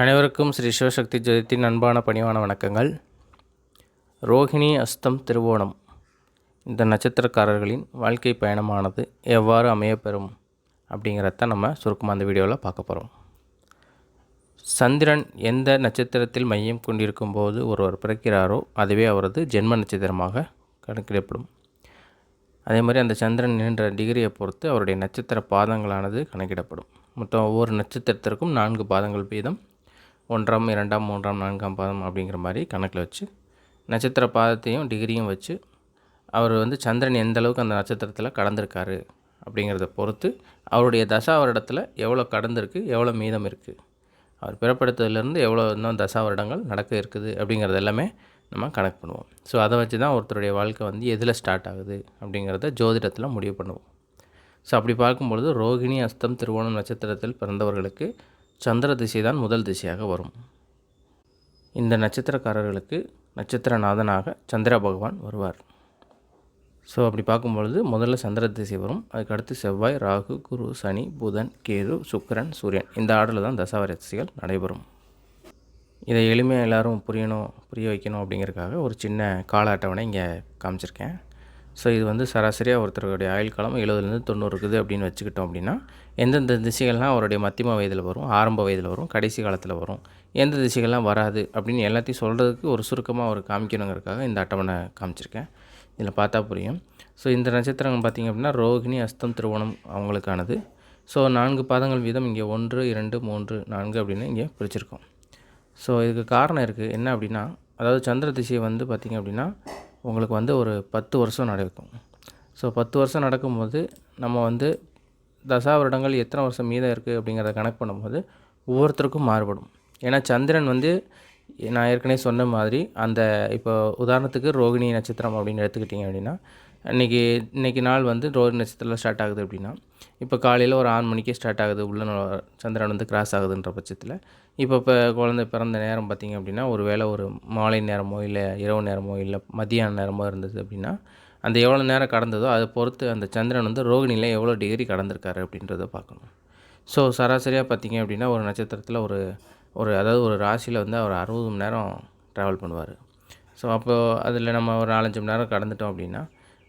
அனைவருக்கும் ஸ்ரீ சிவசக்தி ஜோதித்தின் அன்பான பணிவான வணக்கங்கள். ரோஹிணி அஸ்தம் திருவோணம். இந்த நட்சத்திரக்காரர்களின் வாழ்க்கை பயணமானது எவ்வாறு அமையப்பெறும் அப்படிங்கிறத நம்ம சுருக்கமாக அந்த வீடியோவில் பார்க்க போகிறோம் சந்திரன் எந்த நட்சத்திரத்தில் மையம் கொண்டிருக்கும் போது ஒருவர் பிறக்கிறாரோ அதுவே அவரது ஜென்ம நட்சத்திரமாக கணக்கிடப்படும். அதே மாதிரி அந்த சந்திரன் நின்ற டிகிரியை பொறுத்து அவருடைய நட்சத்திர பாதங்களானது கணக்கிடப்படும். மொத்தம் ஒவ்வொரு நட்சத்திரத்திற்கும் நான்கு பாதங்கள் வீதம். ஒன்றாம் இரண்டாம் மூன்றாம் நான்காம் பாதம் அப்படிங்கிற மாதிரி கணக்கில் வச்சு நட்சத்திர பாதத்தையும் டிகிரியும் வச்சு அவர் வந்து சந்திரன் எந்த அளவுக்கு அந்த நட்சத்திரத்தில் கடந்திருக்காரு அப்படிங்கிறத பொறுத்து அவருடைய தசா வருடத்தில் எவ்வளோ கடந்திருக்கு எவ்வளோ மீதம் இருக்குது அவர் பிறப்படுத்ததுலேருந்து எவ்வளோ இன்னும் தசா வருடங்கள் நடக்க இருக்குது அப்படிங்கிறது எல்லாமே நம்ம கணக்கு பண்ணுவோம். ஸோ அதை வச்சு தான் ஒருத்தருடைய வாழ்க்கை வந்து எதில் ஸ்டார்ட் ஆகுது அப்படிங்கிறத ஜோதிடத்தில் முடிவு பண்ணுவோம். ஸோ அப்படி பார்க்கும்பொழுது ரோகிணி அஸ்தம் திருவோணம் நட்சத்திரத்தில் பிறந்தவர்களுக்கு சந்திர திசை தான் முதல் திசையாக வரும். இந்த நட்சத்திரக்காரர்களுக்கு நட்சத்திரநாதனாக சந்திர பகவான் வருவார். ஸோ அப்படி பார்க்கும்பொழுது முதல்ல சந்திர திசை வரும். அதுக்கடுத்து செவ்வாய் ராகு குரு சனி புதன் கேது சுக்கரன் சூரியன். இந்த ஆர்டரில் தான் தசாவரிசைகள் நடைபெறும். இதை எளிமையாக எல்லாரும் புரியணும் புரிய வைக்கணும் அப்படிங்கிறதுக்காக ஒரு சின்ன கால அட்டவணை இங்கே காமிச்சிருக்கேன். ஸோ இது வந்து சராசரியாக ஒருத்தருடைய ஆயுள் காலம் எழுபதுலேருந்து தொண்ணூறு இருக்குது அப்படின்னு வச்சுக்கிட்டோம் அப்படின்னா எந்தெந்த திசைகள்லாம் அவருடைய மத்தியம வயதில் வரும் ஆரம்ப வயதில் வரும் கடைசி காலத்தில் வரும் எந்த திசைகள்லாம் வராது அப்படின்னு எல்லாத்தையும் சொல்கிறதுக்கு ஒரு சுருக்கமாக ஒரு காமிக்கணுங்கிறதுக்காக இந்த அட்டவணை காமிச்சிருக்கேன். இதில் பார்த்தா புரியும். ஸோ இந்த நட்சத்திரங்கள் பார்த்திங்க அப்படின்னா ரோகிணி அஸ்தம் திருவோணம் அவங்களுக்கானது. ஸோ நான்கு பாதங்கள் வீதம் இங்கே ஒன்று இரண்டு மூன்று நான்கு அப்படின்னு இங்கே பிரிச்சிருக்கோம். ஸோ இதுக்கு காரணம் இருக்குது என்ன அப்படின்னா அதாவது சந்திர திசை வந்து பார்த்திங்க அப்படின்னா உங்களுக்கு வந்து ஒரு பத்து வருஷம் நடக்கும். ஸோ பத்து வருஷம் நடக்கும்போது நம்ம வந்து தசா வருடங்கள் எத்தனை வருஷம் மீதம் இருக்குது அப்படிங்கிறத கணக்கு பண்ணும்போது ஒவ்வொருத்தருக்கும் மாறுபடும். ஏன்னா சந்திரன் வந்து நான் ஏற்கனவே சொன்ன மாதிரி அந்த இப்போ உதாரணத்துக்கு ரோகிணி நட்சத்திரம் அப்படின்னு எடுத்துக்கிட்டிங்க அப்படின்னா இன்றைக்கி இன்றைக்கி நாள் வந்து ரோகிணி நட்சத்திரத்தில் ஸ்டார்ட் ஆகுது அப்படின்னா இப்போ காலையில் ஒரு ஆறு மணிக்கே ஸ்டார்ட் ஆகுது உள்ள சந்திரன் வந்து கிராஸ் ஆகுதுன்ற பட்சத்தில். இப்போ இப்போ குழந்தை பிறந்த நேரம் பார்த்திங்க அப்படின்னா ஒரு வேளை ஒரு மாலை நேரமோ இல்லை இரவு நேரமோ இல்லை மதியான நேரமோ இருந்தது அப்படின்னா அந்த எவ்வளோ நேரம் கடந்ததோ அதை பொறுத்து அந்த சந்திரன் வந்து ரோகிணியில் எவ்வளோ டிகிரி கடந்திருக்காரு அப்படின்றத பார்க்கணும். ஸோ சராசரியாக பார்த்தீங்க அப்படின்னா ஒரு நட்சத்திரத்தில் ஒரு ஒரு அதாவது ஒரு ராசியில் வந்து அவர் அறுபது மணி நேரம் ட்ராவல் பண்ணுவார். ஸோ அப்போது அதில் நம்ம ஒரு நாலஞ்சு மணி நேரம் கடந்துட்டோம் அப்படின்னா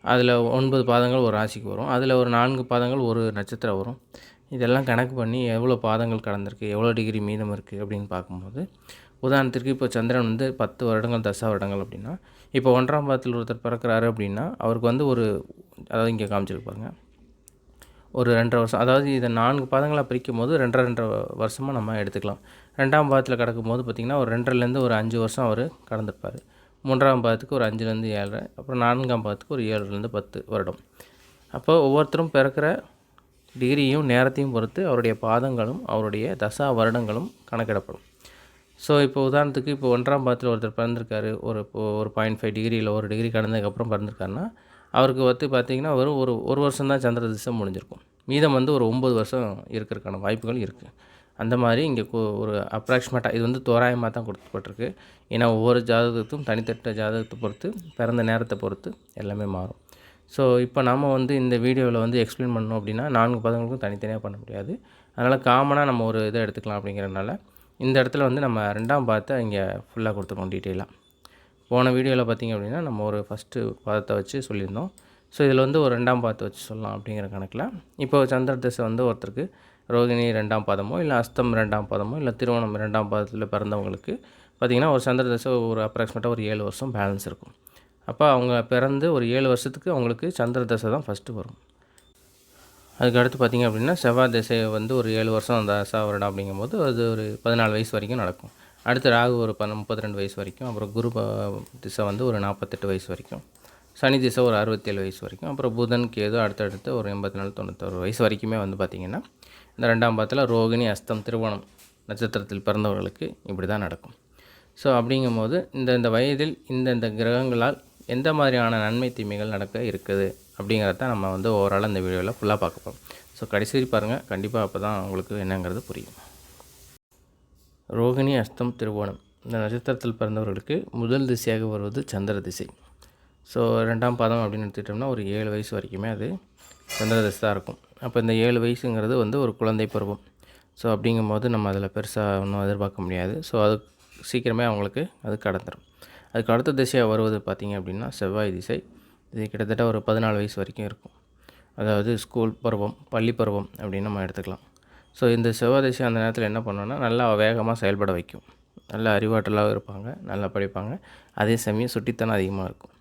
அதில் ஒன்பது பாதங்கள் ஒரு ராசிக்கு வரும். அதில் ஒரு நான்கு பாதங்கள் ஒரு நட்சத்திரம் வரும். இதெல்லாம் கணக்கு பண்ணி எவ்வளோ பாதங்கள் கடந்திருக்கு எவ்வளோ டிகிரி மீதம் இருக்குது அப்படின்னு பார்க்கும்போது உதாரணத்திற்கு இப்போ சந்திரன் வந்து பத்து வருடங்கள் தசா வருடங்கள் அப்படின்னா இப்போ ஒன்றாம் பாதத்தில் ஒருத்தர் பிறக்கிறாரு அப்படின்னா அவருக்கு வந்து ஒரு அதாவது இங்கே காமிச்சிருப்பாங்க ஒரு ரெண்டரை வருஷம் அதாவது இதை நான்கு பாதங்களாக பிரிக்கும் போது ரெண்டரை ரெண்டரை வருஷமாக நம்ம எடுத்துக்கலாம். ரெண்டாம் பாதத்தில் கிடக்கும்போது பார்த்திங்கன்னா ஒரு ரெண்டரைலேருந்து ஒரு அஞ்சு வருஷம் அவர் கடந்திருப்பார். மூன்றாம் பாதத்துக்கு ஒரு அஞ்சுலேருந்து ஏழரை அப்புறம் நான்காம் பாதத்துக்கு ஒரு ஏழுலேருந்து பத்து வருடம். அப்போ ஒவ்வொருத்தரும் பிறக்கிற டிகிரியும் நேரத்தையும் பொறுத்து அவருடைய பாதங்களும் அவருடைய தசா வருடங்களும் கணக்கிடப்படும். ஸோ இப்போ உதாரணத்துக்கு இப்போ ஒன்றாம் பாதத்தில் ஒருத்தர் பிறந்திருக்காரு. ஒரு இப்போ ஒரு பாயிண்ட் ஃபைவ் டிகிரி இல்லை ஒரு டிகிரி கடந்ததுக்கப்புறம் பிறந்திருக்காருன்னா அவருக்கு வந்து பார்த்திங்கன்னா வெறும் ஒரு ஒரு வருஷம் தான் சந்திர திசை முடிஞ்சிருக்கும். மீதம் வந்து ஒரு ஒம்பது வருஷம் இருக்கிறதுக்கான வாய்ப்புகள் இருக்குது அந்த மாதிரி இங்கே ஒரு அப்ராக்சிமேட்டாக இது வந்து தோராயமாக தான் கொடுக்கப்பட்டிருக்கு. ஏன்னா ஒவ்வொரு ஜாதகத்துக்கும் தனித்தட்ட ஜாதகத்தை பொறுத்து பிறந்த நேரத்தை பொறுத்து எல்லாமே மாறும். ஸோ இப்போ நாம் வந்து இந்த வீடியோவில் வந்து எக்ஸ்பிளைன் பண்ணோம் அப்படின்னா நான்கு பதங்களுக்கும் தனித்தனியாக பண்ண முடியாது. அதனால் காமனாக நம்ம ஒரு இதை எடுத்துக்கலாம் அப்படிங்கிறனால இந்த இடத்துல வந்து நம்ம ரெண்டாம் பாதத்தை இங்கே ஃபுல்லாக கொடுத்துருக்கோம் டீட்டெயிலாக போன வீடியோவில் பார்த்தீங்க அப்படின்னா நம்ம ஒரு ஃபஸ்ட்டு பாதத்தை வச்சு சொல்லியிருந்தோம். ஸோ இதில் வந்து ஒரு ரெண்டாம் பாதத்தை வச்சு சொல்லலாம் அப்படிங்கிற கணக்கில். இப்போ சந்திர திசை வந்து ஒருத்தருக்கு ரோகிணி ரெண்டாம் பாதமோ இல்லை அஸ்தம் ரெண்டாம் பாதமோ இல்லை திருவோணம் ரெண்டாம் பாதத்தில் பிறந்தவங்களுக்கு பார்த்திங்கன்னா ஒரு சந்திர திசை ஒரு அப்ராக்சிமேட்டாக ஒரு ஏழு வருஷம் பேலன்ஸ் இருக்கும். அப்போ அவங்க பிறந்து ஒரு ஏழு வருஷத்துக்கு அவங்களுக்கு சந்திர தசை தான் ஃபஸ்ட்டு வரும். அதுக்கு அடுத்து பார்த்திங்க அப்படின்னா செவ்வாய் திசை வந்து ஒரு ஏழு வருஷம் அந்த தசா வருடம் அப்படிங்கும்போது அது ஒரு பதினாலு வயசு வரைக்கும் நடக்கும். அடுத்து ராகு ஒரு ப முப்பத்தி ரெண்டு வயசு வரைக்கும் அப்புறம் குரு திசை வந்து ஒரு நாற்பத்தெட்டு வயசு வரைக்கும். சனி திசை ஒரு அறுபத்தேழு வயசு வரைக்கும் அப்புறம் புதன் கேது அடுத்தடுத்து ஒரு எண்பத்தி நாலு தொண்ணூத்தொரு வயசு வரைக்குமே வந்து பார்த்திங்கன்னா இந்த ரெண்டாம் பாதத்தில் ரோகிணி அஸ்தம் திருவோணம் நட்சத்திரத்தில் பிறந்தவர்களுக்கு இப்படி தான் நடக்கும். ஸோ அப்படிங்கும்போது இந்த இந்த வயதில் இந்த இந்த கிரகங்களால் எந்த மாதிரியான நன்மை தீமைகள் நடக்க இருக்குது? அப்படிங்கிறத நம்ம வந்து ஓவரால் இந்த வீடியோவில் ஃபுல்லாக பார்க்க போகிறோம் ஸோ கடைசி பாருங்கள் கண்டிப்பாக அப்போ தான் உங்களுக்கு என்னங்கிறது புரியும். ரோகிணி அஸ்தம் திருவோணம். இந்த நட்சத்திரத்தில் பிறந்தவர்களுக்கு முதல் திசையாக வருவது சந்திர திசை. ஸோ ரெண்டாம் பாதம் அப்படின்னு எடுத்துக்கிட்டோம்னா ஒரு ஏழு வயசு வரைக்குமே அது சந்திர திசை தான் இருக்கும். அப்போ இந்த ஏழு வயசுங்கிறது வந்து ஒரு குழந்தை பருவம். ஸோ அப்படிங்கும்போது நம்ம அதில் பெருசாக ஒன்றும் எதிர்பார்க்க முடியாது. ஸோ அது சீக்கிரமே அவங்களுக்கு அது கடந்துடும் அதுக்கு அடுத்த திசையாக வருவது பார்த்திங்க அப்படின்னா செவ்வாய் திசை. இது கிட்டத்தட்ட ஒரு பதினாலு வயசு வரைக்கும் இருக்கும். அதாவது ஸ்கூல் பருவம் பள்ளி பருவம் அப்படின்னு நம்ம எடுத்துக்கலாம். ஸோ இந்த செவ்வாதசி அந்த நேரத்தில் என்ன பண்ணோன்னா நல்லா வேகமாக செயல்பட வைக்கும். நல்ல அறிவாற்றலாகவும் இருப்பாங்க நல்லா படிப்பாங்க. அதே சமயம் சுட்டித்தனம் அதிகமாக இருக்கும்.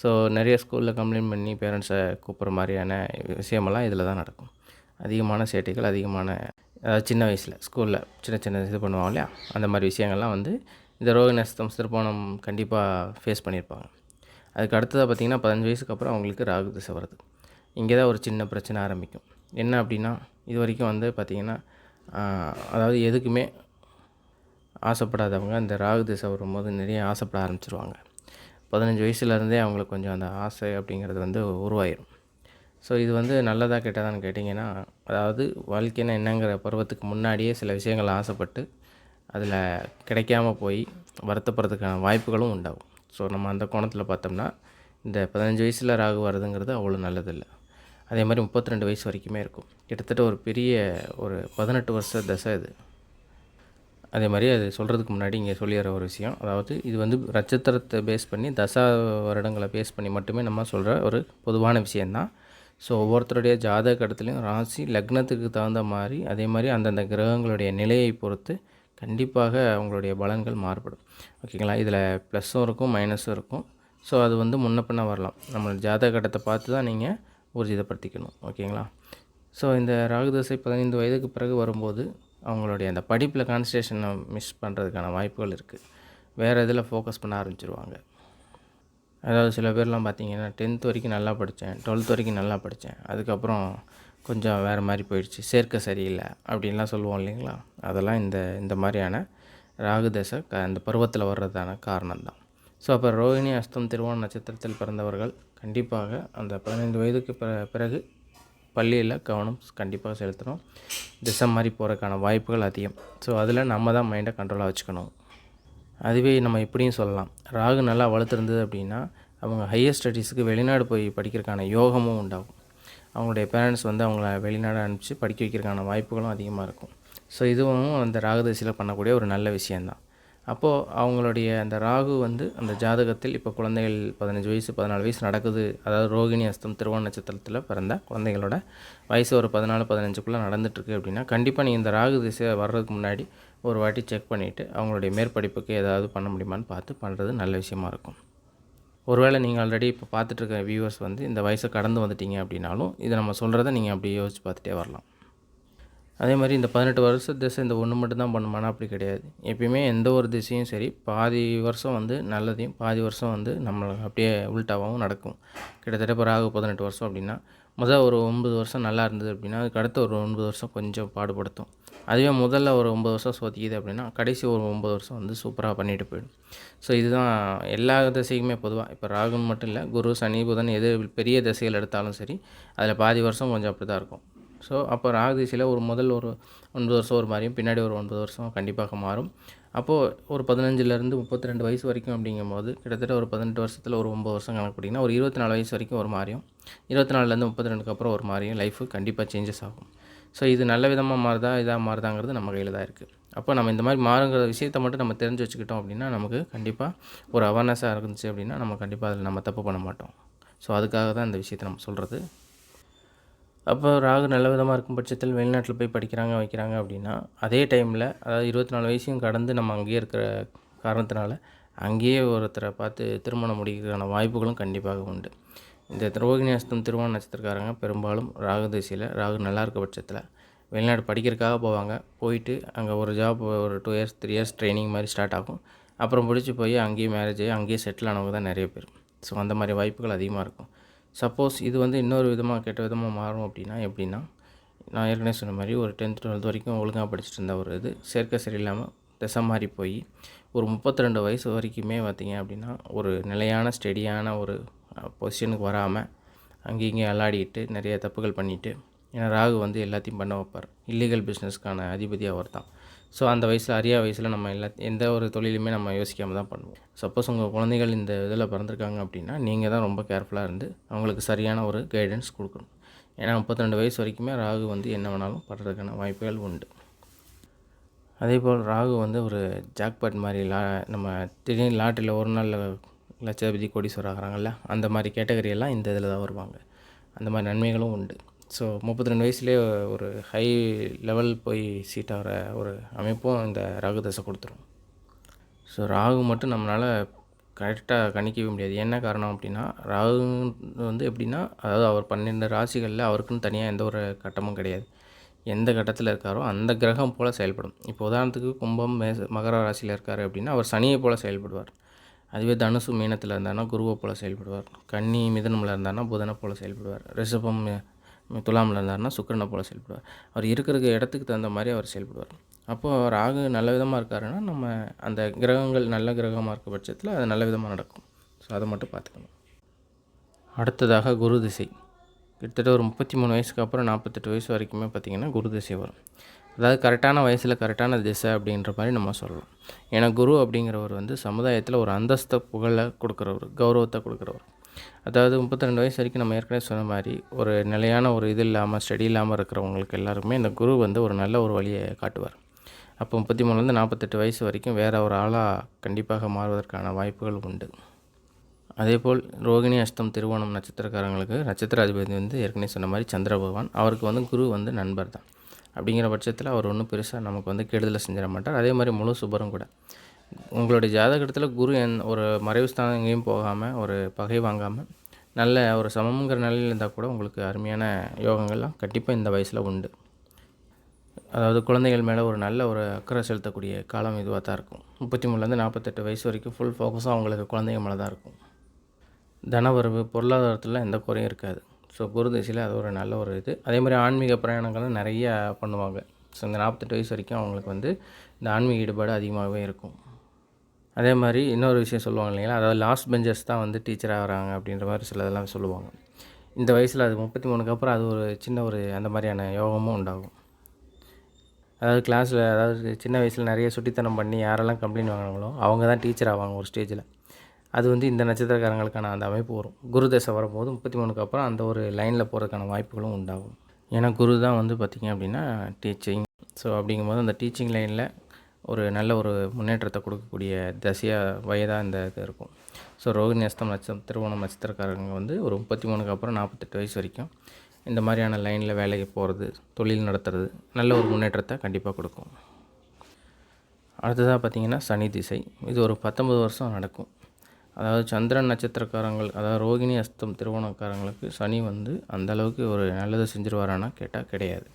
ஸோ நிறைய ஸ்கூலில் கம்ப்ளைண்ட் பண்ணி பேரண்ட்ஸை கூப்பிட்ற மாதிரியான விஷயமெல்லாம் இதில் தான் நடக்கும். அதிகமான சேட்டைகள் அதிகமான அதாவது சின்ன வயசில் ஸ்கூலில் சின்ன சின்ன இது பண்ணுவாங்க இல்லையா? அந்த மாதிரி விஷயங்கள்லாம் வந்து இந்த ரோக நஷ்டம் சிறுபானம் கண்டிப்பாக ஃபேஸ் பண்ணியிருப்பாங்க அதுக்கு அடுத்ததாக பார்த்திங்கன்னா பதினஞ்சு வயசுக்கு அப்புறம் அவங்களுக்கு ராகு திசை வருது இங்கே தான் ஒரு சின்ன பிரச்சனை ஆரம்பிக்கும். என்ன அப்படின்னா இது வரைக்கும் வந்து பார்த்திங்கன்னா அதாவது எதுக்குமே ஆசைப்படாதவங்க அந்த ராகு திசை வரும்போது நிறைய ஆசைப்பட ஆரம்பிச்சிருவாங்க. பதினஞ்சு வயசுலேருந்தே அவங்களுக்கு கொஞ்சம் அந்த ஆசை அப்படிங்கிறது வந்து உருவாயிரும். ஸோ இது வந்து நல்லதாக கெட்டதான்னு கேட்டிங்கன்னா அதாவது வாழ்க்கைன்னா என்னங்கிற பருவத்துக்கு முன்னாடியே சில விஷயங்கள் ஆசைப்பட்டு அதில் கிடைக்காம போய் வருத்தப்படுறதுக்கான வாய்ப்புகளும் உண்டாகும். ஸோ நம்ம அந்த கோணத்தில் பார்த்தோம்னா இந்த பதினஞ்சு வயசில் ராகு வருதுங்கிறது அவ்வளோ நல்லதில்லை. அதே மாதிரி முப்பத்தி ரெண்டு வயசு வரைக்குமே இருக்கும். கிட்டத்தட்ட ஒரு பெரிய ஒரு பதினெட்டு வருஷ தசை இது அதே மாதிரி அது சொல்கிறதுக்கு முன்னாடி இங்கே சொல்லிடுற ஒரு விஷயம். அதாவது இது வந்து நட்சத்திரத்தை பேஸ் பண்ணி தசா வருடங்களை பேஸ் பண்ணி மட்டுமே நம்ம சொல்கிற ஒரு பொதுவான விஷயந்தான் ஸோ ஒவ்வொருத்தருடைய ஜாதக இடத்துலையும் ராசி லக்னத்துக்கு தகுந்த மாதிரி அதே மாதிரி அந்தந்த கிரகங்களுடைய நிலையை பொறுத்து கண்டிப்பாக அவங்களுடைய பலன்கள் மாறுபடும். ஓகேங்களா? இதில் ப்ளஸ்ஸும் இருக்கும் மைனஸும் இருக்கும். ஸோ அது வந்து முன்ன பின்ன வரலாம். நம்ம ஜாதக கட்டத்தை பார்த்து தான் நீங்கள் ஊர்ஜிதப்படுத்திக்கணும். ஓகேங்களா? ஸோ இந்த ராகுதசை பதினைந்து வயதுக்கு பிறகு வரும்போது அவங்களுடைய அந்த படிப்பில் கான்சன்ட்ரேஷனை மிஸ் பண்ணுறதுக்கான வாய்ப்புகள் இருக்குது வேறு இதில் ஃபோக்கஸ் பண்ண ஆரம்பிச்சிருவாங்க. அதாவது சில பேர்லாம் பார்த்தீங்கன்னா டென்த் வரைக்கும் நல்லா படித்தேன் டுவெல்த் வரைக்கும் நல்லா படித்தேன் அதுக்கப்புறம் கொஞ்சம் வேறு மாதிரி போயிடுச்சு. சேர்க்கை சரியில்லை அப்படின்லாம் சொல்லுவோம் இல்லைங்களா? அதெல்லாம் இந்த இந்த மாதிரியான ராகுதசை க இந்த பருவத்தில் வர்றதான காரணம் தான் ஸோ அப்போ ரோஹிணி அஸ்தம் திருவோண நட்சத்திரத்தில் பிறந்தவர்கள் கண்டிப்பாக அந்த பதினைந்து வயதுக்கு பிற பிறகு பள்ளியில் கவனம் கண்டிப்பாக செலுத்தணும். திசை மாதிரி போகிறதுக்கான வாய்ப்புகள் அதிகம். ஸோ அதில் நம்ம தான் மைண்டை கண்ட்ரோலாக வச்சுக்கணும். அதுவே நம்ம இப்படியும் சொல்லலாம். ராகு நல்லா வளர்த்துருந்தது அப்படின்னா அவங்க ஹையர் ஸ்டடீஸுக்கு வெளிநாடு போய் படிக்கிறதுக்கான யோகமும் உண்டாகும். அவங்களுடைய பேரண்ட்ஸ் வந்து அவங்கள வெளிநாடு அனுப்பிச்சு படிக்க வைக்கிறதுக்கான வாய்ப்புகளும் அதிகமாக இருக்கும். ஸோ இதுவும் அந்த ராகுதசியில் பண்ணக்கூடிய ஒரு நல்ல விஷயந்தான் அப்போது அவங்களுடைய அந்த ராகு வந்து அந்த ஜாதகத்தில் இப்போ குழந்தைகள் பதினஞ்சு வயசு பதினாலு வயசு நடக்குது. அதாவது ரோகிணி அஸ்தம் திருவோண நட்சத்திரத்தில் பிறந்த குழந்தைகளோட வயசு ஒரு பதினாலு பதினஞ்சுக்குள்ளே நடந்துட்டுருக்கு அப்படின்னா கண்டிப்பாக நீ இந்த ராகு திசை வர்றதுக்கு முன்னாடி ஒரு வாட்டி செக் பண்ணிவிட்டு அவங்களுடைய மேற்படிப்புக்கு ஏதாவது பண்ண முடியுமான்னு பார்த்து பண்ணுறது நல்ல விஷயமா இருக்கும். ஒருவேளை நீங்கள் ஆல்ரெடி இப்போ பார்த்துட்ருக்க வியூவர்ஸ் வந்து இந்த வயசை கடந்து வந்துட்டீங்க அப்படின்னாலும் இதை நம்ம சொல்கிறத நீங்கள் அப்படியே யோசிச்சு பார்த்துட்டே வரலாம். அதே மாதிரி இந்த பதினெட்டு வருஷ திசை இந்த ஒன்று மட்டும் தான் பண்ணுமானா அப்படி கிடையாது. எப்பயுமே எந்த ஒரு திசையும் சரி பாதி வருஷம் வந்து நல்லதையும் பாதி வருஷம் வந்து நம்மளை அப்படியே உள்டாவாகவும் நடக்கும். கிட்டத்தட்ட இப்போ ராகு பதினெட்டு வருஷம் அப்படின்னா முதல் ஒரு ஒன்பது வருஷம் நல்லா இருந்தது அப்படின்னா அதுக்கு அடுத்த ஒரு ஒன்பது வருஷம் கொஞ்சம் பாடுபடுத்தும். அதுவே முதல்ல ஒரு ஒம்பது வருஷம் சோதிக்குது அப்படின்னா கடைசி ஒரு ஒம்பது வருஷம் வந்து சூப்பராக பண்ணிட்டு போயிடும். ஸோ இதுதான் எல்லா திசைக்குமே பொதுவாக இப்போ ராகுன்னு மட்டும் இல்லை குரு சனி புதன் எது பெரிய திசைகள் எடுத்தாலும் சரி அதில் பாதி வருஷம் கொஞ்சம் அப்படி தான் இருக்கும். ஸோ அப்போ ராகு திசையில் ஒரு முதல் ஒரு ஒன்பது வருஷம் ஒரு மாதிரியும் பின்னாடி ஒரு ஒன்பது வருஷம் கண்டிப்பாக மாறும். அப்போது ஒரு பதினஞ்சுலேருந்து முப்பத்தி ரெண்டு வயசு வரைக்கும் அப்படிங்கும்போது கிட்டத்தட்ட ஒரு பதினெட்டு வருஷத்தில் ஒரு ஒம்பது வருஷம் கணக்கு பண்ணிங்கன்னா ஒரு இருபத்தி நாலு வயசு வரைக்கும் ஒரு மாதிரியும் இருபத்தி நாலுலேருந்து முப்பத்தி ரெண்டுக்கு அப்புறம் ஒரு மாதிரியும் லைஃபு கண்டிப்பாக சேஞ்சஸ் ஆகும். ஸோ இது நல்ல விதமாக மாறுதா இதாக மாறுதாங்கிறது நம்ம கையில் தான் இருக்குது அப்போ நம்ம இந்த மாதிரி மாறுங்கிற விஷயத்த மட்டும் நம்ம தெரிஞ்சு வச்சுக்கிட்டோம் அப்படின்னா நமக்கு கண்டிப்பாக ஒரு அவேர்னஸாக இருந்துச்சு அப்படின்னா நம்ம கண்டிப்பாக அதில் நம்ம தப்பு பண்ண மாட்டோம். ஸோ அதுக்காக தான் இந்த விஷயத்தை நம்ம சொல்கிறது அப்போ ராகு நல்ல விதமாக இருக்கும் பட்சத்தில் வெளிநாட்டில் போய் படிக்கிறாங்க வைக்கிறாங்க அப்படின்னா அதே டைமில் அதாவது இருபத்தி நாலு வயசையும் கடந்து நம்ம அங்கேயே இருக்கிற காரணத்தினால அங்கேயே ஒருத்தரை பார்த்து திருமணம் முடிக்கிறதுக்கான வாய்ப்புகளும் கண்டிப்பாக உண்டு. இந்த ரோகிணி அஸ்தம் திருமண நட்சத்திரக்காரங்க பெரும்பாலும் ராகு திசையில் ராகு நல்லா இருக்க பட்சத்தில் வெளிநாடு படிக்கிறதுக்காக போவாங்க. போயிட்டு அங்கே ஒரு ஜாப் ஒரு two years three years training மாதிரி ஸ்டார்ட் ஆகும். அப்புறம் பிடிச்சி போய் அங்கேயே மேரேஜ் ஆகி அங்கேயே செட்டில் ஆனவங்க தான் நிறைய பேர். ஸோ அந்த மாதிரி வாய்ப்புகள் அதிகமாக இருக்கும். சப்போஸ் இது வந்து இன்னொரு விதமாக கெட்ட விதமாக மாறும் அப்படின்னா எப்படின்னா நான் ஏற்கனவே சொன்ன மாதிரி ஒரு டென்த் டுவெல்த் வரைக்கும் ஒழுங்காக படிச்சுட்டு இருந்த ஒரு இது. சேர்க்கை சரியில்லாமல் திசை மாதிரி போய் ஒரு முப்பத்தி ரெண்டு வயசு வரைக்குமே பார்த்திங்க அப்படின்னா ஒரு நிலையான ஸ்டெடியான ஒரு பொசிஷனுக்கு வராமல் அங்கேயும் இங்கேயும் விளாடிக்கிட்டு நிறைய தப்புகள் பண்ணிவிட்டு ஏன்னா ராகு வந்து எல்லாத்தையும் பண்ண வைப்பார். இல்லீகல் பிஸ்னஸ்க்கான அதிபதி அவர் தான் ஸோ அந்த வயசில் அறியா வயசில் நம்ம எல்லா எந்த ஒரு தொழிலுமே நம்ம யோசிக்காமல் தான் பண்ணுவோம். சப்போஸ் உங்கள் குழந்தைகள் இந்த இதில் பிறந்திருக்காங்க அப்படின்னா நீங்கள் தான் ரொம்ப கேர்ஃபுல்லாக இருந்து அவங்களுக்கு சரியான ஒரு கைடன்ஸ் கொடுக்கணும். ஏன்னா முப்பத்தி ரெண்டு வயசு வரைக்குமே ராகு வந்து என்ன வேணாலும் படுறதுக்கான வாய்ப்புகள் உண்டு. அதே போல் ராகு வந்து ஒரு ஜாக்பாட் மாதிரி லா நம்ம திடீர்னு லாட்டரியில் ஒரு நாளில் லட்சாதிபதி கோடீஸ்வரர் ஆகிறாங்கல்ல அந்த மாதிரி கேட்டகரியெல்லாம் இந்த இதில் தான் வருவாங்க. அந்த மாதிரி நன்மைகளும் உண்டு. ஸோ முப்பத்தி ரெண்டு வயசுலேயே ஒரு ஹை லெவல் போய் சீட் ஆகிற ஒரு அமைப்பும் இந்த ராகு தசை கொடுத்துரும். ஸோ ராகு மட்டும் நம்மளால் கரெக்டாக கணிக்கவே முடியாது. என்ன காரணம் அப்படின்னா ராகு வந்து எப்படின்னா அதாவது அவர் பன்னெண்டு ராசிகளில் அவருக்குன்னு தனியாக எந்த ஒரு கட்டமும் கிடையாது. எந்த கட்டத்தில் இருக்காரோ அந்த கிரகம் போல் செயல்படும். இப்போ உதாரணத்துக்கு கும்பம் மேச மகர ராசியில் இருக்கார் அப்படின்னா அவர் சனியை போல் செயல்படுவார். அதுவே தனுசு மீனத்தில் இருந்தாருன்னா குருவை போல் செயல்படுவார். கன்னி மிதனமில் இருந்தாருன்னா புதனை போல் செயல்படுவார். ரிஷபம் துலாமில் இருந்தார்னா சுக்கரனை போல் செயல்படுவார். அவர் இருக்கிற இடத்துக்கு தகுந்த மாதிரி அவர் செயல்படுவார். அப்போது ராகு நல்ல விதமாக இருக்காருன்னா நம்ம அந்த கிரகங்கள் நல்ல கிரகமாக இருக்க பட்சத்தில் அது நல்ல விதமாக நடக்கும். ஸோ அதை மட்டும் பார்த்துக்கணும். அடுத்ததாக குரு திசை. கிட்டத்தட்ட ஒரு முப்பத்தி மூணு வயசுக்கு அப்புறம் நாற்பத்தெட்டு வயசு வரைக்குமே பார்த்திங்கன்னா குரு திசை வரும். அதாவது கரெக்டான வயசில் கரெக்டான திசை அப்படின்ற மாதிரி நம்ம சொல்லலாம். ஏன்னா குரு அப்படிங்கிறவர் வந்து சமுதாயத்தில் ஒரு அந்தஸ்தை புகழை கொடுக்குறவர் கௌரவத்தை கொடுக்குறவர். அதாவது முப்பத்தி ரெண்டு வயசு வரைக்கும் நம்ம ஏற்கனவே சொன்ன மாதிரி ஒரு நிலையான ஒரு இது இல்லாமல் ஸ்டடி இல்லாமல் இருக்கிறவங்களுக்கு எல்லாருக்குமே இந்த குரு வந்து ஒரு நல்ல ஒரு வழியை காட்டுவார். அப்போ முப்பத்தி மூணுலேருந்து நாற்பத்தெட்டு வயசு வரைக்கும் வேறு ஒரு ஆளாக கண்டிப்பாக மாறுவதற்கான வாய்ப்புகள் உண்டு. அதேபோல் ரோகிணி அஷ்டம் திருவோணம் நட்சத்திரக்காரங்களுக்கு நட்சத்திர அதிபதி வந்து ஏற்கனவே சொன்ன மாதிரி சந்திர பகவான். அவருக்கு வந்து குரு வந்து நண்பர் தான். அப்படிங்கிற பட்சத்தில் அவர் ஒன்றும் பெருசாக நமக்கு வந்து கெடுதலை செஞ்சிட மாட்டார். அதே மாதிரி முழு சுபரும் கூட. உங்களுடைய ஜாதகத்தில் குரு என் ஒரு மறைவு ஸ்தானம் எங்கேயும் போகாமல் ஒரு பகை வாங்காமல் நல்ல ஒரு சமங்கிற நிலையில் இருந்தால் கூட உங்களுக்கு அருமையான யோகங்கள்லாம் கண்டிப்பாக இந்த வயசில் உண்டு. அதாவது குழந்தைகள் மேலே ஒரு நல்ல ஒரு அக்கறை செலுத்தக்கூடிய காலம் இதுவாக தான் இருக்கும். முப்பத்தி மூணுலேருந்து நாற்பத்தெட்டு வயசு வரைக்கும் ஃபுல் ஃபோக்கஸும் அவங்களுக்கு குழந்தைங்க மேலே தான் இருக்கும். தனவரவு பொருளாதாரத்தில் எந்த குறையும் இருக்காது. ஸோ குரு திசையில் அது ஒரு நல்ல ஒரு இது. அதே மாதிரி ஆன்மீக பிரயாணங்களும் நிறைய பண்ணுவாங்க. ஸோ இந்த நாற்பத்தெட்டு வயசு வரைக்கும் அவங்களுக்கு வந்து இந்த ஆன்மீக ஈடுபாடு அதிகமாகவே இருக்கும். அதே மாதிரி இன்னொரு விஷயம் சொல்லுவாங்க இல்லைங்களா? அதாவது லாஸ்ட் பெஞ்சர்ஸ் தான் வந்து டீச்சர் ஆகிறாங்க அப்படின்ற மாதிரி சிலதெல்லாம் சொல்லுவாங்க. இந்த வயசில் அது முப்பத்தி மூணுக்கு அப்புறம் அது ஒரு சின்ன ஒரு அந்த மாதிரியான யோகமும் உண்டாகும். அதாவது கிளாஸில் அதாவது சின்ன வயசில் நிறைய சுட்டித்தனம் பண்ணி யாரெல்லாம் கம்ப்ளைண்ட் வாங்கினாங்களோ அவங்க தான் டீச்சர் ஆவாங்க ஒரு ஸ்டேஜில் அது வந்து இந்த நட்சத்திரக்காரங்களுக்கான அந்த அமைப்பு வரும். குரு தசை வரும்போது முப்பத்தி மூணுக்கு அப்புறம் அந்த ஒரு லைனில் போகிறதுக்கான வாய்ப்புகளும் உண்டாகும். ஏன்னா குரு தான் வந்து பார்த்திங்க அப்படின்னா டீச்சிங் ஸோ அப்படிங்கும்போது அந்த டீச்சிங் லைனில் ஒரு நல்ல ஒரு முன்னேற்றத்தை கொடுக்கக்கூடிய தசையாக வயதாக இந்த இது இருக்கும். ஸோ ரோகிணி அஸ்தம் நட்சத்திரம் திருவோணம் நட்சத்திரக்காரங்க வந்து ஒரு முப்பத்தி மூணுக்கு அப்புறம் நாற்பத்தெட்டு வயசு வரைக்கும் இந்த மாதிரியான லைனில் வேலைக்கு போகிறது தொழில் நடத்துறது நல்ல ஒரு முன்னேற்றத்தை கண்டிப்பாக கொடுக்கும். அடுத்ததாக பார்த்திங்கன்னா சனி திசை. இது ஒரு பத்தொம்பது வருஷம் நடக்கும். அதாவது சந்திரன் நட்சத்திரக்காரங்கள் அதாவது ரோகிணி அஸ்தம் திருவோணக்காரங்களுக்கு சனி வந்து அந்தளவுக்கு ஒரு நல்லது செஞ்சிருவாரானா கேட்டால் கிடையாது.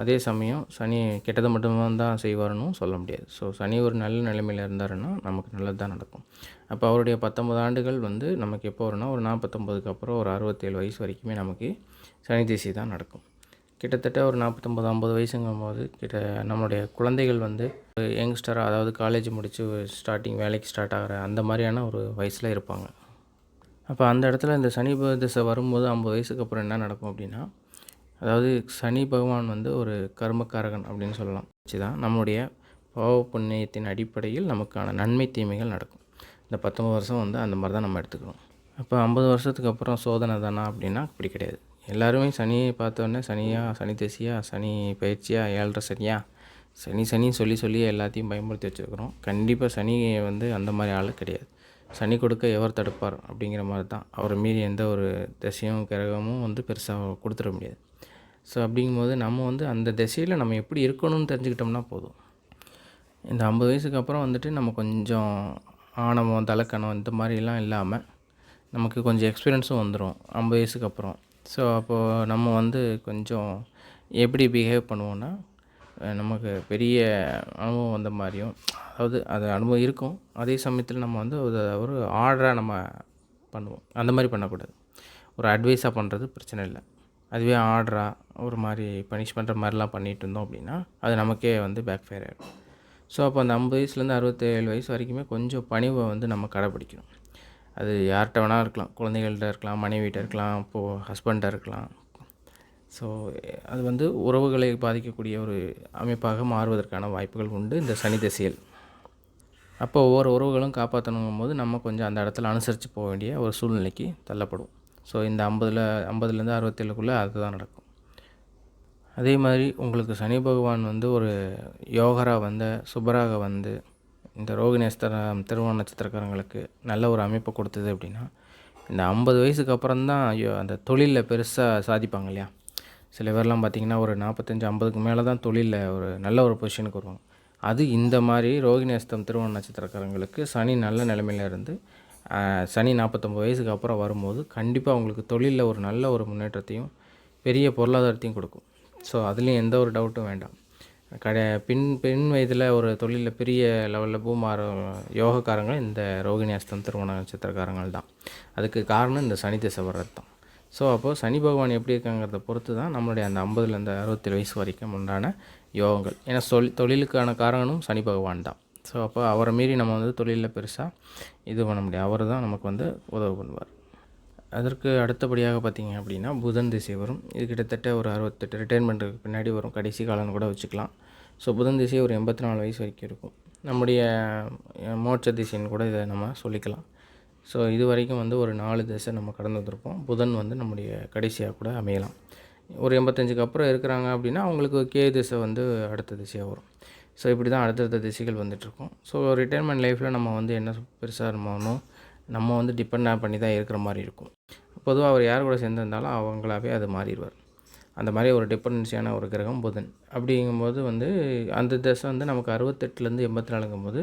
அதே சமயம் சனி கெட்டதை மட்டும்தான் தான் செய்வார்னும் சொல்ல முடியாது. ஸோ சனி ஒரு நல்ல நிலைமையில் இருந்தாருன்னா நமக்கு நல்லது தான் நடக்கும். அப்போ அவருடைய பத்தொன்பது ஆண்டுகள் வந்து நமக்கு எப்போ வரும்னா ஒரு நாற்பத்தொம்போதுக்கு அப்புறம் ஒரு அறுபத்தேழு வயசு வரைக்குமே நமக்கு சனி திசை தான் நடக்கும். கிட்டத்தட்ட ஒரு நாற்பத்தொம்பது ஐம்பது வயசுங்கும் போது கிட்ட நம்மளுடைய குழந்தைகள் வந்து யங்ஸ்டராக அதாவது காலேஜ் முடித்து ஸ்டார்டிங் வேலைக்கு ஸ்டார்ட் ஆகிற அந்த மாதிரியான ஒரு வயசில் இருப்பாங்க. அப்போ அந்த இடத்துல இந்த சனி திசை வரும்போது ஐம்பது வயசுக்கு அப்புறம் என்ன நடக்கும் அப்படின்னா அதாவது சனி பகவான் வந்து ஒரு கர்மக்காரகன் அப்படின்னு சொல்லலாம். வச்சு தான் நம்முடைய பாவ புண்ணியத்தின் அடிப்படையில் நமக்கான நன்மை தீமைகள் நடக்கும். இந்த பத்தொம்பது வருஷம் வந்து அந்த மாதிரி தான் நம்ம எடுத்துக்கிறோம். அப்போ ஐம்பது வருஷத்துக்கு அப்புறம் சோதனை தானா அப்படின்னா அப்படி கிடையாது. எல்லாருமே சனியை பார்த்தோன்னே சனியாக சனி திசையா சனி பயிற்சியாக ஏழரை சனியாக சனி சனி சொல்லி சொல்லி எல்லாத்தையும் பயன்படுத்தி வச்சுருக்கிறோம் கண்டிப்பாக சனி வந்து அந்த மாதிரி ஆள் கிடையாது. சனி கொடுக்க எவர் தடுப்பார் அப்படிங்கிற மாதிரி தான். அவரை மீறி எந்த ஒரு திசையும் கிரகமும் வந்து பெருசாக கொடுத்துட முடியாது. ஸோ அப்படிங்கும்போது நம்ம வந்து அந்த திசையில் நம்ம எப்படி இருக்கணும்னு தெரிஞ்சுக்கிட்டோம்னா போதும். இந்த ஐம்பது வயசுக்கு அப்புறம் வந்துட்டு நம்ம கொஞ்சம் ஆணவம் தலக்கணம் இந்த மாதிரிலாம் இல்லாமல் நமக்கு கொஞ்சம் எக்ஸ்பீரியன்ஸும் வந்துடும் ஐம்பது வயசுக்கு அப்புறம். ஸோ அப்போது நம்ம வந்து கொஞ்சம் எப்படி பிஹேவ் பண்ணுவோன்னா நமக்கு பெரிய அனுபவம் வந்த மாதிரியும் அதாவது அது அனுபவம் இருக்கும். அதே சமயத்தில் நம்ம வந்து ஒரு ஆர்டராக நம்ம பண்ணுவோம். அந்த மாதிரி பண்ணக்கூடாது. ஒரு அட்வைஸாக பண்ணுறது பிரச்சனை இல்லை. அதுவே ஆர்டராக ஒரு மாதிரி பனிஷ் பண்ணுற மாதிரிலாம் பண்ணிகிட்டு இருந்தோம் அப்படின்னா அது நமக்கே வந்து பேக் ஃபயர் ஆகிடும் ஸோ அப்போ அந்த ஐம்பது வயசுலேருந்து அறுபத்தேழு வயசு வரைக்குமே கொஞ்சம் பணிவை வந்து நம்ம கடைப்பிடிக்கணும். அது யார்கிட்ட வேணால் இருக்கலாம். குழந்தைகள்கிட்ட இருக்கலாம் மனைவிகிட்ட இருக்கலாம் இப்போது ஹஸ்பண்டாக இருக்கலாம். ஸோ அது வந்து உறவுகளை பாதிக்கக்கூடிய ஒரு அமைப்பாக மாறுவதற்கான வாய்ப்புகள் உண்டு இந்த சனி திசையில். அப்போ ஒவ்வொரு உறவுகளும் காப்பாற்றணுங்கும் போது நம்ம கொஞ்சம் அந்த இடத்துல அனுசரித்து போக வேண்டிய ஒரு சூழ்நிலைக்கு தள்ளப்படும். ஸோ இந்த ஐம்பதில் ஐம்பதுலேருந்து அறுபத்தேழுக்குள்ளே அதுதான் நடக்கும். அதே மாதிரி உங்களுக்கு சனி பகவான் வந்து ஒரு யோகரா வந்த சுபராக வந்து இந்த ரோகிணேஸ்வரம் திருவண்ண நட்சத்திரக்காரங்களுக்கு நல்ல ஒரு அமைப்பை கொடுத்தது அப்படின்னா இந்த ஐம்பது வயசுக்கு அப்புறம் தான் ஐயோ அந்த தொழிலில் பெருசாக சாதிப்பாங்க இல்லையா? சில பேர்லாம் பார்த்திங்கன்னா ஒரு நாற்பத்தஞ்சு ஐம்பதுக்கு மேலே தான் தொழிலில் ஒரு நல்ல ஒரு பொசிஷனுக்கு வருவாங்க. அது இந்த மாதிரி ரோகிணேஸ்தம் திருவண்ண நட்சத்திரக்காரங்களுக்கு சனி நல்ல நிலைமையில இருந்து சனி நாற்பத்தொம்பது வயசுக்கு அப்புறம் வரும்போது கண்டிப்பாக அவங்களுக்கு தொழிலில் ஒரு நல்ல ஒரு முன்னேற்றத்தையும் பெரிய பொருளாதாரத்தையும் கொடுக்கும். ஸோ அதுலேயும் எந்த ஒரு டவுட்டும் வேண்டாம். கடை பின் பின் வயதில் ஒரு தொழிலில் பெரிய லெவலில் பூமாற யோகக்காரங்க இந்த ரோகிணி அஸ்தம் திருமண நட்சத்திரக்காரங்கள் தான். அதுக்கு காரணம் இந்த சனி திசை வர்றது தான். ஸோ அப்போது சனி பகவான் எப்படி இருக்காங்கிறத பொறுத்து தான் நம்மளுடைய அந்த ஐம்பதுலேருந்து அறுபத்தேழு வயசு வரைக்கும் உண்டான யோகங்கள். ஏன்னா சொல் தொழிலுக்கான காரணனும் சனி பகவான் தான். ஸோ அப்போ அவரை மீறி நம்ம வந்து தொழிலில் பெருசாக இது பண்ண முடியாது. அவர் தான் நமக்கு வந்து உதவி பண்ணுவார். அதற்கு அடுத்தபடியாக பார்த்தீங்க அப்படின்னா புதன் திசை வரும். இது கிட்டத்தட்ட ஒரு அறுபத்தெட்டு ரிட்டைர்மெண்ட்டுக்கு பின்னாடி வரும். கடைசி காலம்னு கூட வச்சுக்கலாம். ஸோ புதன் திசை ஒரு எண்பத்தி நாலு வயசு வரைக்கும் இருக்கும். நம்முடைய மோட்ச திசைன்னு கூட இதை நம்ம சொல்லிக்கலாம். ஸோ இது வரைக்கும் வந்து ஒரு நாலு திசை நம்ம கடந்து வந்திருப்போம். புதன் வந்து நம்முடைய கடைசியாக கூட அமையலாம். ஒரு எண்பத்தஞ்சுக்கு அப்புறம் இருக்கிறாங்க அப்படின்னா அவங்களுக்கு கே திசை வந்து அடுத்த திசையாக வரும். ஸோ இப்படி தான் அடுத்தடுத்த திசைகள் வந்துட்டுருக்கும். ஸோ ரிட்டைர்மெண்ட் லைஃப்பில் நம்ம வந்து என்ன பெருசாக இருந்தோம் நம்ம வந்து டிபெண்ட் பண்ணி தான் இருக்கிற மாதிரி இருக்கும். பொதுவாக அவர் யார் கூட சேர்ந்துருந்தாலும் அவங்களாவே அது மாறிடுவார். அந்த மாதிரி ஒரு டிபெண்டன்சியான ஒரு கிரகம் புதன். அப்படிங்கும்போது வந்து அந்த தசை வந்து நமக்கு அறுபத்தெட்டுலேருந்து எண்பத்தி நாலுங்கும் போது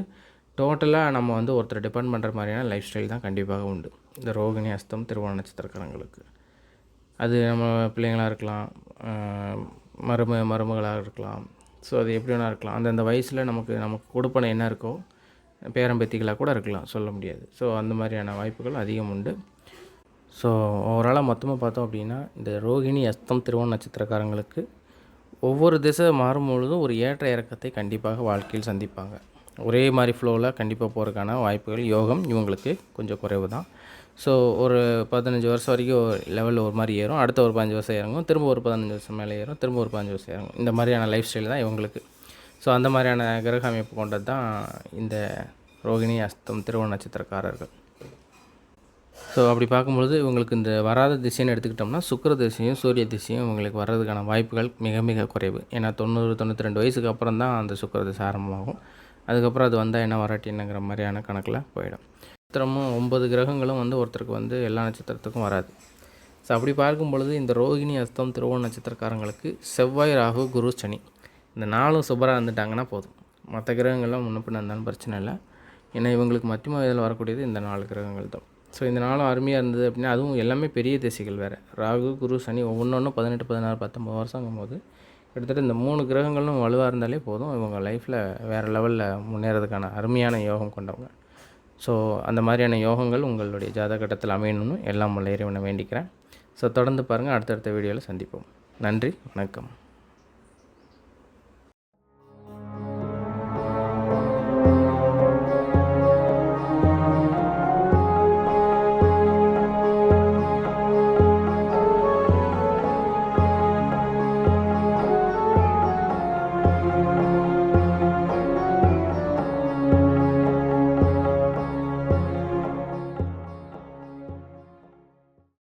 டோட்டலாக நம்ம வந்து ஒருத்தர் டிபெண்ட் பண்ணுற மாதிரியான லைஃப் ஸ்டைல் தான் கண்டிப்பாக உண்டு. இந்த ரோகிணி அஸ்தம் திருவோண நட்சத்திரக்காரங்களுக்கு. அது நம்ம பிள்ளைங்களாக இருக்கலாம் மரும மருமகளாக இருக்கலாம் ஸோ அது எப்படி வேணா இருக்கலாம். அந்தந்த வயசில் நமக்கு நமக்கு கொடுப்பனை என்ன இருக்கோ பேரம்பேத்திகளாக கூட இருக்கலாம் சொல்ல முடியாது. ஸோ அந்த மாதிரியான வாய்ப்புகள் அதிகம் உண்டு. ஸோ ஓவராலாக மொத்தமாக பார்த்தோம் அப்படின்னா இந்த ரோகிணி அஸ்தம் திருவோண நட்சத்திரக்காரங்களுக்கு ஒவ்வொரு திசை மாறும் பொழுதும் ஒரு ஏற்ற இறக்கத்தை கண்டிப்பாக வாழ்க்கையில் சந்திப்பாங்க. ஒரே மாதிரி ஃப்ளோவில் கண்டிப்பாக போகிறதுக்கான வாய்ப்புகள் யோகம் இவங்களுக்கு கொஞ்சம் குறைவு தான் ஸோ ஒரு பதினஞ்சு வருஷம் வரைக்கும் லெவலில் ஒரு மாதிரி ஏறும். அடுத்த ஒரு பதினஞ்சு வருஷம் இறங்கும். திரும்ப ஒரு பதினஞ்சு வருஷம் மேலே ஏறும். திரும்ப ஒரு பதினஞ்சு வருஷம் இறங்கும். இந்த மாதிரியான லைஃப் ஸ்டைல் தான் இவங்களுக்கு. ஸோ அந்த மாதிரியான கிரக அமைப்பு கொண்டது தான் இந்த ரோகிணி அஸ்தம் திருவண நட்சத்திரக்காரர்கள். ஸோ அப்படி பார்க்கும்பொழுது இவங்களுக்கு இந்த வராத திசைன்னு எடுத்துக்கிட்டோம்னா சுக்கிர திசையும் சூரிய திசையும் இவங்களுக்கு வர்றதுக்கான வாய்ப்புகள் மிக மிக குறைவு. ஏன்னா தொண்ணூறு தொண்ணூற்றி ரெண்டு வயசுக்கு அப்புறம் தான் அந்த சுக்கிர திசை ஆரம்பமாகும். அதுக்கப்புறம் அது வந்தால் என்ன வராட்டி என்னங்கிற மாதிரியான கணக்கில் போயிடும். நட்சத்திரமும் ஒன்பது கிரகங்களும் வந்து ஒருத்தருக்கு வந்து எல்லா நட்சத்திரத்துக்கும் வராது. ஸோ அப்படி பார்க்கும் பொழுது இந்த ரோகிணி அஸ்தம் திருவோண நட்சத்திரக்காரங்களுக்கு செவ்வாய் ராகு குரு சனி இந்த நாளும் சுபராக இருந்துட்டாங்கன்னா போதும். மற்ற கிரகங்கள்லாம் முன்ன பின்ன இருந்தாலும் பிரச்சனை இல்லை. ஏன்னா இவங்களுக்கு மத்தியம வயதில் வரக்கூடியது இந்த நாலு கிரகங்கள் தான். ஸோ இந்த நாளும் அருமையாக இருந்தது அப்படின்னா அதுவும் எல்லாமே பெரிய திசைகள் வேறு. ராகு குரு சனி ஒவ்வொன்றொன்றும் பதினெட்டு பதினாறு பத்தொம்பது வருஷங்கும் போது கிட்டத்தட்ட இந்த மூணு கிரகங்களும் வலுவாக இருந்தாலே போதும். இவங்க லைஃப்பில் வேறு லெவலில் முன்னேறதுக்கான அருமையான யோகம் கொண்டவங்க. ஸோ அந்த மாதிரியான யோகங்கள் உங்களுடைய ஜாதகட்டத்தில் அமையணும்னு எல்லாம் உள்ள இறைவனை வேண்டிக்கிறேன். ஸோ தொடர்ந்து பாருங்கள் அடுத்தடுத்த வீடியோவில் சந்திப்போம். நன்றி. வணக்கம்.